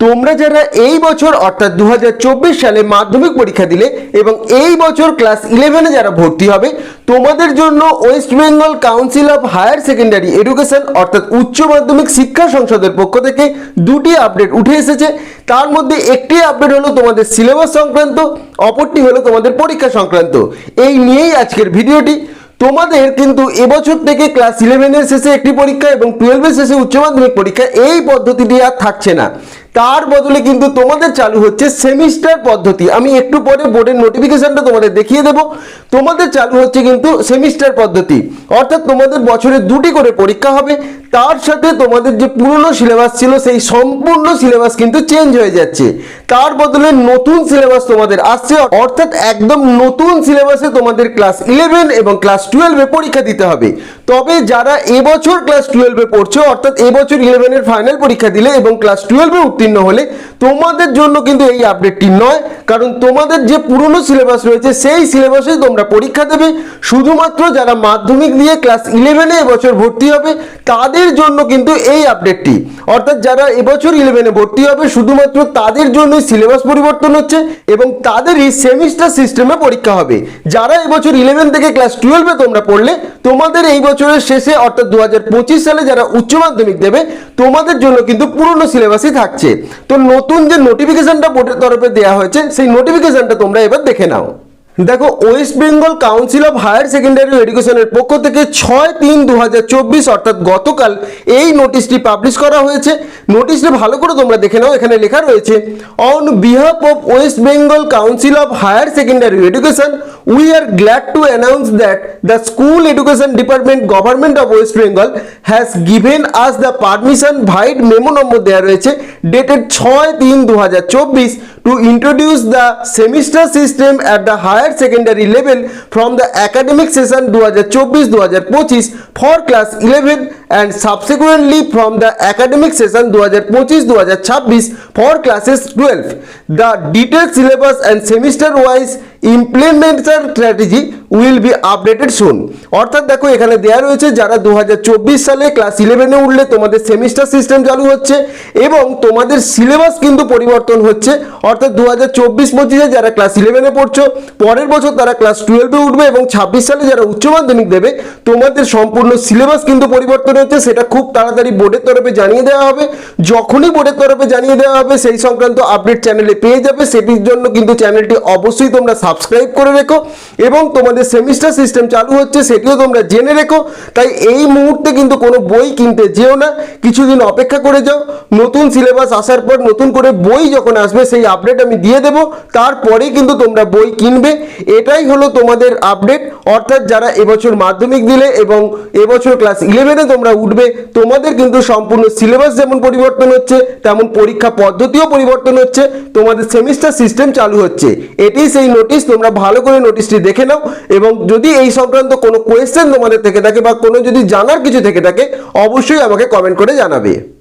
তোমরা যারা এই বছর, অর্থাৎ দু হাজার চব্বিশ সালে মাধ্যমিক পরীক্ষা দিলে এবং এই বছর ক্লাস ইলেভেনে যারা ভর্তি হবে, তোমাদের জন্য West Bengal council of higher secondary education, অর্থাৎ উচ্চ মাধ্যমিক শিক্ষা সংসদের পক্ষ থেকে দুটি আপডেট উঠে এসেছে। তার মধ্যে একটি আপডেট হলো তোমাদের সিলেবাস সংক্রান্ত, অপরটি হলো তোমাদের পরীক্ষা সংক্রান্ত। এই নিয়েই আজকের ভিডিওটি। তোমাদের কিন্তু এবছর থেকে ক্লাস ইলেভেনের শেষে একটি পরীক্ষা এবং টুয়েলভের শেষে উচ্চ মাধ্যমিক পরীক্ষা এই পদ্ধতিটি আর থাকছে না। তার বদলে কিন্তু তোমাদের চালু হচ্ছে সেমিস্টার পদ্ধতি। আমি একটু পরে বোর্ডের নোটিফিকেশনটা তোমাদের দেখিয়ে দেব। তোমাদের চালু হচ্ছে কিন্তু সেমিস্টার পদ্ধতি। অর্থাৎ তোমাদের বছরে দুটি করে পরীক্ষা হবে। তার সাথে তোমাদের যে পুরনো সিলেবাস ছিল, সেই সম্পূর্ণ সিলেবাস কিন্তু চেঞ্জ হয়ে যাচ্ছে। তার বদলে নতুন সিলেবাস তোমাদের আসছে, অর্থাৎ একদম নতুন সিলেবাসে তোমাদের ক্লাস ইলেভেন এবং ক্লাস টুয়েলভে পরীক্ষা দিতে হবে। তবে যারা এবছর ক্লাস টুয়েলভে পড়ছো, অর্থাৎ এবছর ইলেভেনের ফাইনাল পরীক্ষা দিলে এবং ক্লাস টুয়েলভে উত্তীর্ণ হলে, তোমাদের জন্য কিন্তু এই আপডেটটি নয়। কারণ তোমাদের যে পুরনো সিলেবাস রয়েছে, সেই সিলেবাসেই তোমরা পরীক্ষা দেবে। শুধুমাত্র যারা মাধ্যমিক দিয়ে ক্লাস ইলেভেনে এবছর ভর্তি হবে তাদের জন্য কিন্তু এই আপডেটটি অর্থাৎ যারা এবছর ইলেভেনে ভর্তি হবে, শুধুমাত্র তাদের জন্যই সিলেবাস পরিবর্তন হচ্ছে এবং তাদেরই সেমিস্টার সিস্টেমে পরীক্ষা হবে। যারা এবছর ইলেভেন থেকে ক্লাস টুয়েলভে তোমরা পড়লে, তোমাদের এই বছরের শেষে, অর্থাৎ দু হাজার পঁচিশ সালে যারা উচ্চ মাধ্যমিক দেবে, তোমাদের জন্য কিন্তু পুরনো সিলেবাসই থাকছে। তো নতুন যে নোটিফিকেশনটা বোর্ডের তরফে দেওয়া হয়েছে, সেই নোটিফিকেশনটা তোমরা এবার দেখে নাও। দেখো West Bengal council of higher secondary এডুকেশনের পক্ষ থেকে ছয় তিন দু অর্থাৎ গতকাল এই নোটিশটি পাবলিশ করা হয়েছে। নোটিশটি ভালো করে তোমরা দেখে নাও, এখানে লেখা রয়েছে on behalf of West Bengal council of higher secondary education we are glad to announce that the school education department government of West Bengal has given us the permission vide memo number দেওয়া রয়েছে dated ছয় তিন দু to introduce the semester system at the higher secondary level from the academic session 2024-2025 for class 11 and subsequently from the academic session 2025-2026 for classes 12. The detailed syllabus and semester wise implement strategy will be updated soon. অর্থাৎ দেখো, এখানে দেয়া রয়েছে যারা দু হাজার চব্বিশ সালে ক্লাস ইলেভেনে উঠলে তোমাদের সেমিস্টার সিস্টেম চালু হচ্ছে এবং তোমাদের সিলেবাস কিন্তু পরিবর্তন হচ্ছে। অর্থাৎ দু হাজার চব্বিশ যারা ক্লাস ইলেভেনে পড়ছো, পরের বছর তারা ক্লাস টুয়েলভে উঠবে এবং ছাব্বিশ সালে যারা উচ্চ মাধ্যমিক দেবে, তোমাদের সম্পূর্ণ সিলেবাস কিন্তু পরিবর্তন হচ্ছে। সেটা খুব তাড়াতাড়ি বোর্ডের তরফে জানিয়ে দেওয়া হবে। যখনই বোর্ডের তরফে জানিয়ে দেওয়া হবে, সেই সংক্রান্ত আপডেট চ্যানেলে পেয়ে যাবে। সেটির জন্য কিন্তু চ্যানেলটি অবশ্যই তোমরা সাবস্ক্রাইব করে রেখো এবং তোমাদের সেমিস্টার সিস্টেম চালু হচ্ছে সেটিও তোমরা জেনে রেখো। তাই এই মুহূর্তে কিন্তু কোনো বই কিনতে যেও না। কিছুদিন অপেক্ষা করে যাও। নতুন সিলেবাস আসার পর নতুন করে বই যখন আসবে সেই আপডেট আমি দিয়ে দেবো। তারপরেই কিন্তু তোমরা বই কিনবে। এটাই হলো তোমাদের আপডেট অর্থাৎ যারা এবছর মাধ্যমিক দিলে এবং এবছর ক্লাস ইলেভেনে তোমরা উঠবে, তোমাদের কিন্তু সম্পূর্ণ সিলেবাস যেমন পরিবর্তন হচ্ছে, তেমন পরীক্ষা পদ্ধতিও পরিবর্তন হচ্ছে। তোমাদের সেমিস্টার সিস্টেম চালু হচ্ছে। এটি সেই নোটিশ তোমরা ভালো করে নোটিশটি দেখে নাও। এবং যদি এই সংক্রান্ত কোনো কোয়েশ্চেন তোমাদের থেকে থাকে বা কোনো যদি জানার কিছু থেকে থাকে, অবশ্যই আমাকে কমেন্ট করে জানাবে।